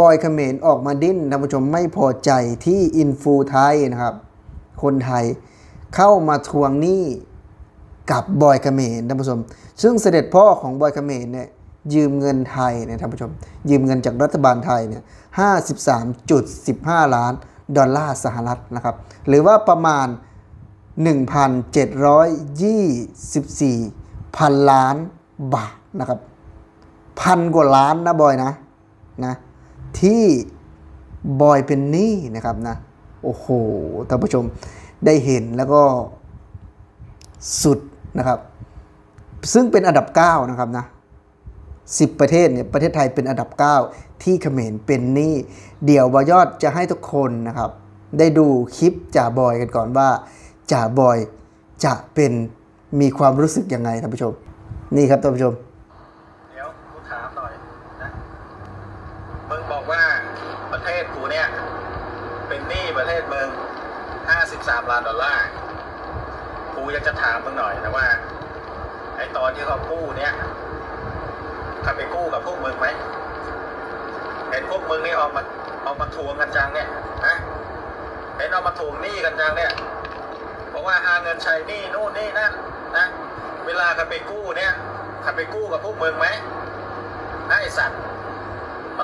บอยเขมรออกมาดิ้นท่านผู้ชมไม่พอใจที่อินฟูไทยนะครับ คนไทยเข้ามาทวงหนี้กับบอยเขมรท่านผู้ชม ซึ่งเสด็จพ่อของบอยเขมรเนี่ยยืมเงินไทยเนี่ยท่านผู้ชม ยืมเงินจากรัฐบาลไทยเนี่ย53.15ล้านดอลลาร์สหรัฐนะครับ หรือว่าประมาณ 1,724พันล้านบาทนะครับ พันกว่าล้านนะบอยนะนะ ที่บอยเป็นหนี้นะครับนะ โอ้โหท่านผู้ชมได้เห็นแล้วก็สุดนะครับ ซึ่งเป็นอันดับ 9 นะครับนะ10ประเทศเนี่ยประเทศไทยเป็นอันดับ 9 ที่เขมรเป็นหนี้เดี๋ยวบอยอดจะให้ทุกคนนะครับ ได้ดูคลิปจ่าบอยกันก่อนว่าจ่าบอยจะเป็นมีความรู้สึกยังไงท่านผู้ชม นี่ครับท่านผู้ชม เดี๋ยวกูถามหน่อยนะ มึงบอก ว่าประเทศกูเนี่ย เป็นหนี้ประเทศมึงห้าสิบสามล้านดอลลาร์กูอยากจะถามมึงหน่อยนะว่าไอตอนที่เขากู้เนี่ยเขาไปกู้กับพวกมึงไหมเห็นพวกมึงนี่ออกมาเอามาทวงกันจังเนี่ยนะเห็นเอามาทวงหนี้กันจังเนี่ยเพราะว่าหาเงินใช้หนี้นู่นนี่นั่นนะเวลาเขาไปกู้เนี่ยเขาไปกู้กับพวกมึงไหมนะไอสัตว์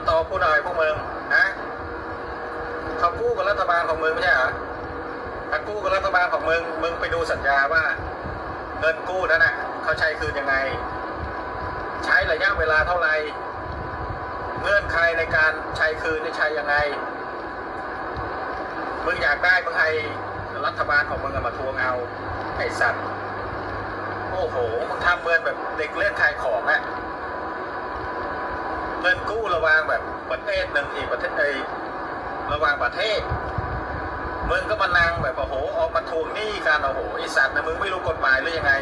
มาตอบกูหน่อยพวกมึงนะเขากู้กับรัฐบาลของมึงไม่ใช่เหรอถ้ากู้กับรัฐบาลของมึง มึงไปดูสัญญาว่า เงินกู้นั้นน่ะเขาใช้คืนยังไง ใช้ระยะเวลาเท่าไหร่เงื่อนไขในการใช้คืนนี่ใช้ยังไง มึงอยากได้มึงให้รัฐบาลของมึงมาทวงเอาไอสัตว์โอ้โหมึงทำเหมือนแบบเด็กเล่นขายของอะ เงินกู้ระหวางแบบประเทศหนึ่งอีกประเทศไอระหวางประเทศมึงก็มานั่งแบบโอ้โหออกมาทวงหนี้กันโอ้โหไอสัตว์นะมึงไม่รู้กฎหมายหรือยังไง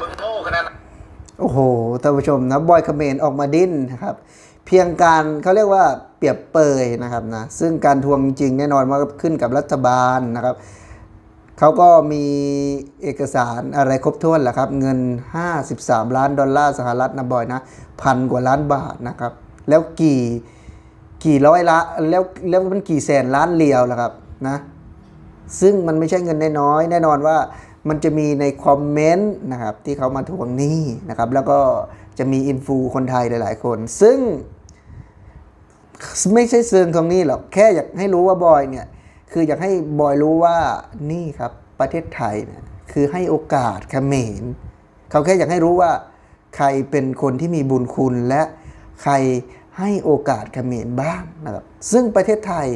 มึงโง่ขนาดนั้นโอ้โหท่านผู้ชมนะบอยเขมรออกมาดิ้นนะครับเพียงการเขาเรียกว่าเปรียบเปยนะครับนะซึ่งการทวงจริงแน่นอนว่าขึ้นกับรัฐบาลนะครับเขาก็มีเอกสารอะไรครบถ้วนแหละครับ เงิน 53 ล้านดอลลาร์สหรัฐนะบอยนะพันกว่าล้านบาทนะครับ แล้วกี่กี่ร้อยละแล้วแล้วมันกี่แสนล้านเหรียวล่ะครับนะซึ่งมันไม่ใช่เงินน้อยแน่นอนว่ามันจะมีในคอมเมนต์นะครับที่เขามาทวงหนี้นะครับ แล้วก็จะมีอินฟูคนไทยหลาย ๆ คน ซึ่ง ไม่ใช่เชิงทวงหนี้หรอกแค่อยากให้รู้ว่าบอยเนี่ยคืออยากให้บอยรู้ว่านี่ครับประเทศไทยเนี่ยคือให้โอกาสเขมรเขาแค่อยากให้รู้ว่าใครเป็นคนที่มีบุญคุณและ ใครให้โอกาสเขมรบ้างนะครับซึ่งประเทศไทย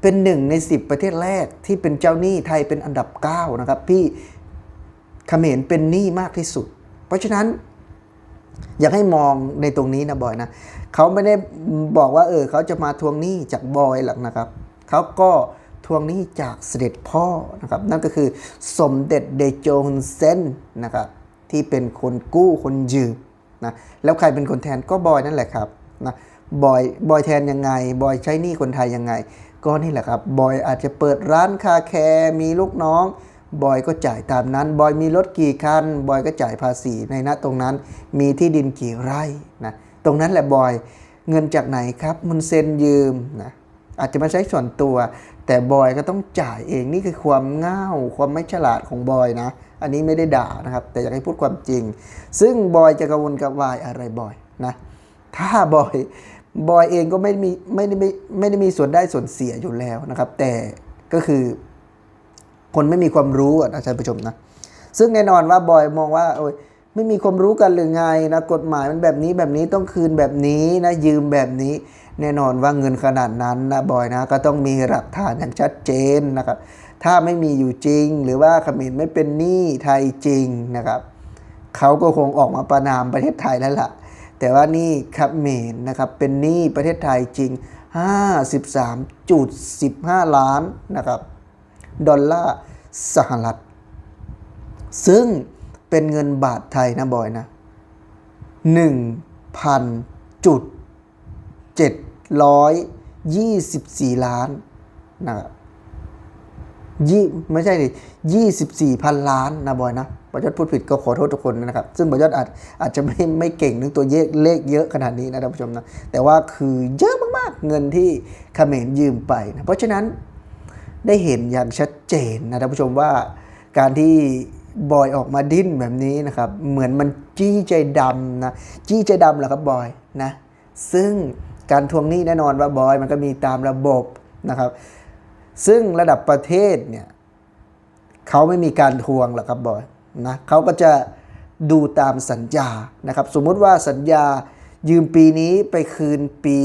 เป็นหนึ่งใน 10 ประเทศแรกที่เป็นเจ้าหนี้ไทยเป็นอันดับ 9 นะครับที่เขมรเป็นหนี้มากที่สุด เพราะฉะนั้น อยากให้มองในตรงนี้นะบอยนะเขาไม่ได้บอกว่าเออเขาจะมาทวงหนี้จากบอยหรอกนะครับเขาก็ทวงหนี้จากเสด็จพ่อนะครับนั่นก็คือสมเด็จเดโจฮุนเซนนะครับที่เป็นคนกู้คนยืม นะแล้วใครเป็นคนแทนก็บอยนั่นแหละครับนะบอยบอยแทนยังไง บอยใช้หนี้คนไทยยังไง ก็นี่แหละครับบอยอาจจะเปิดร้านคาแคร์มีลูกน้องบอยก็จ่ายตามนั้น บอยมีรถกี่คัน บอยก็จ่ายภาษีในณตรงนั้น มีที่ดินกี่ไร่นะ ตรงนั้นแหละบอย เงินจากไหนครับ มันเซ็นยืมนะ อาจจะมาใช้ส่วนตัว แต่บอยก็ต้องจ่ายเองนี่คือความง่าวความไม่ฉลาดของบอยนะ อันนี้ไม่ได้ด่านะครับ แต่อยากให้พูดความจริง ซึ่งบอยจะกระวนกระวายอะไรบอยนะถ้าบอยบอยเองก็ไม่มีไม่ได้ไม่ไม่ได้มีส่วนได้ส่วนเสียอยู่แล้วนะครับ แต่ก็คือคนไม่มีความรู้อะนะท่านผู้ชมนะซึ่งแน่นอนว่าบอยมองว่าโอ้ยไม่มีความรู้กันหรือไงนะกฎหมายมันแบบนี้แบบนี้ต้องคืนแบบนี้นะยืมแบบนี้ แน่นอนว่าเงินขนาดนั้นนะบอยนะก็ต้องมีหลักฐานอย่างชัดเจนนะครับ ถ้าไม่มีอยู่จริง หรือว่าเขมรไม่เป็นหนี้ไทยจริงนะครับเขาก็คงออกมาประนามประเทศไทยแล้วล่ะ แต่ว่านี่เขมรนะครับเป็นหนี้ประเทศไทยจริง 53.15 ล้านนะครับดอลลาร์สหรัฐ ซึ่งเป็นเงินบาทไทยนะบอยนะหนึ่งพันจุดเจ็ดร้อยยี่สิบสี่ล้านนะครับยี่ไม่ใช่ดิยี่สิบสี่พันล้านนะบอยนะบอยยศพูดผิดก็ขอโทษทุกคนนะครับ ซึ่งบอยยศอาจอาจจะไม่ไม่เก่งเรื่องตัวเลขเลขเยอะขนาดนี้นะท่านผู้ชมนะ แต่ว่าคือเยอะมากๆเงินที่เขมรยืมไปนะเพราะฉะนั้นได้เห็นอย่างชัดเจนนะท่านผู้ชมว่าการที่บอยออกมาดิ้นแบบนี้นะครับ เหมือนมันจี้ใจดำนะจี้ใจดำเหรอครับบอยนะ ซึ่ง การทวงหนี้แน่นอนว่าบอยมันก็มีตามระบบนะครับ ซึ่งระดับประเทศเนี่ยเขาไม่มีการทวงหรอกครับบอยนะเขาก็จะดูตามสัญญานะครับ สมมุติว่าสัญญายืมปีนี้ไปคืนปี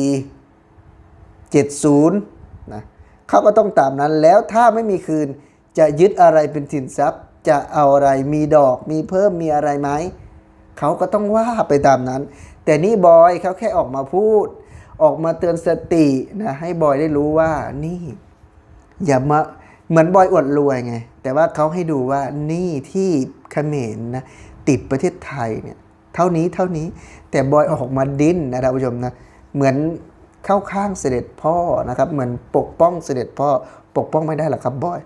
70นะเขาก็ต้องตามนั้นแล้วถ้าไม่มีคืนจะยึดอะไรเป็นสินทรัพย์ จะเอาอะไรมีดอกมีเพิ่มมีอะไรไหมเขาก็ต้องว่าไปตามนั้น แต่นี่บอยเขาแค่ออกมาพูด ออกมาเตือนสตินะให้บอยได้รู้ว่านี่ อย่ามาเหมือนบอยอวดรวยไง แต่ว่าเขาให้ดูว่านี่ที่เขมรนะติดประเทศไทยเนี่ยเท่านี้เท่านี้แต่บอยออกมาดิ้นนะท่านผู้ชมนะเหมือนเข้าข้างเสด็จพ่อนะครับ เหมือนปกป้องเสด็จพ่อปกป้องไม่ได้หรอกครับบอย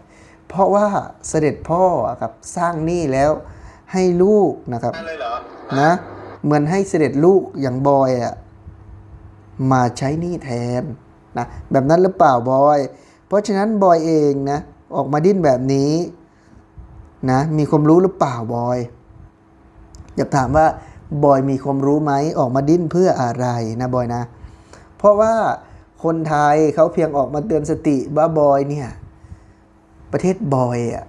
เพราะว่าเสด็จพ่ออะครับสร้างหนี้แล้วให้ลูกนะครับนั่นเลยเหรอนะเหมือนให้เสด็จลูกอย่างบอยอะ มาใช้หนี้แทนนะแบบนั้นหรือเปล่าบอย เพราะฉะนั้นบอยเองนะออกมาดิ้นแบบนี้นะมีความรู้หรือเปล่าบอยอยากถามว่าบอยมีความรู้ไหมออกมาดิ้นเพื่ออะไรนะบอยนะ เพราะว่าคนไทยเขาเพียงออกมาเตือนสติว่าบอยเนี่ยประเทศบอยอะ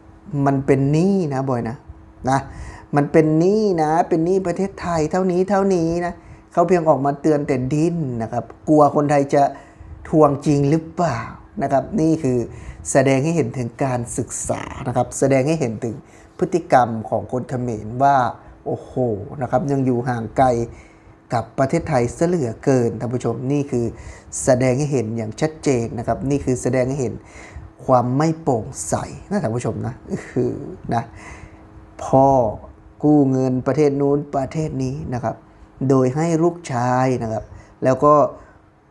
มันเป็นหนี้นะบอยนะนะ มันเป็นหนี้นะเป็นหนี้ประเทศไทยเท่านี้เท่านี้นะ เขาเพียงออกมาเตือนแต่ดิ้นนะครับ กลัวคนไทยจะทวงจริงหรือเปล่านะครับ นี่คือแสดงให้เห็นถึงการศึกษานะครับ แสดงให้เห็นถึงพฤติกรรมของคนเขมรว่าโอ้โหนะครับยังอยู่ห่างไกลกับประเทศไทยเสเหลือเกินท่านผู้ชมนี่คือแสดงให้เห็นอย่างชัดเจนนะครับ นี่คือแสดงให้เห็นความไม่โปร่งใสนะท่านผู้ชมนะคือนะพ่อกู้เงินประเทศนู้นประเทศนี้นะครับ โดยให้ลูกชายนะครับ แล้วก็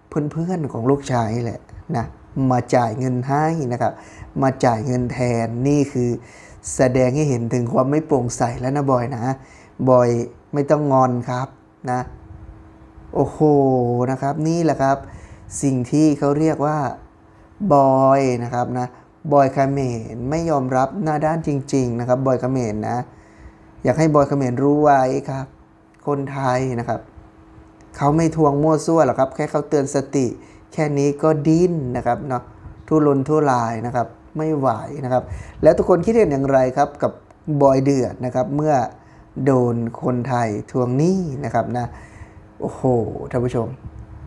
เพื่อนๆของลูกชายแหละนะมาจ่ายเงินให้นะครับ มาจ่ายเงินแทนนี่คือแสดงให้เห็นถึงความไม่โปร่งใสแล้วนะบอยนะบอยไม่ต้องงอนครับนะโอ้โหนะครับนี่แหละครับ สิ่งที่เขาเรียกว่าบอยนะครับนะบอยคาเมนไม่ยอมรับหน้าด้านจริง ๆ นะครับบอยคาเมนนะ อยากให้บอยคาเมนรู้ไว้ครับ คนไทยนะครับเขาไม่ทวงมั่วซั่วหรอกครับ แค่เขาเตือนสติ แค่นี้ก็ดิ้นนะครับเนาะทุรนทุรายนะครับ ไม่ไหวนะครับ แล้วทุกคนคิดเห็นอย่างไรครับกับบอยเดือดนะครับ เมื่อโดนคนไทยทวงหนี้นะครับนะโอ้โหท่านผู้ชม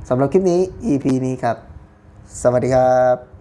สำหรับคลิปนี้ EP นี้ครับ สวัสดีครับ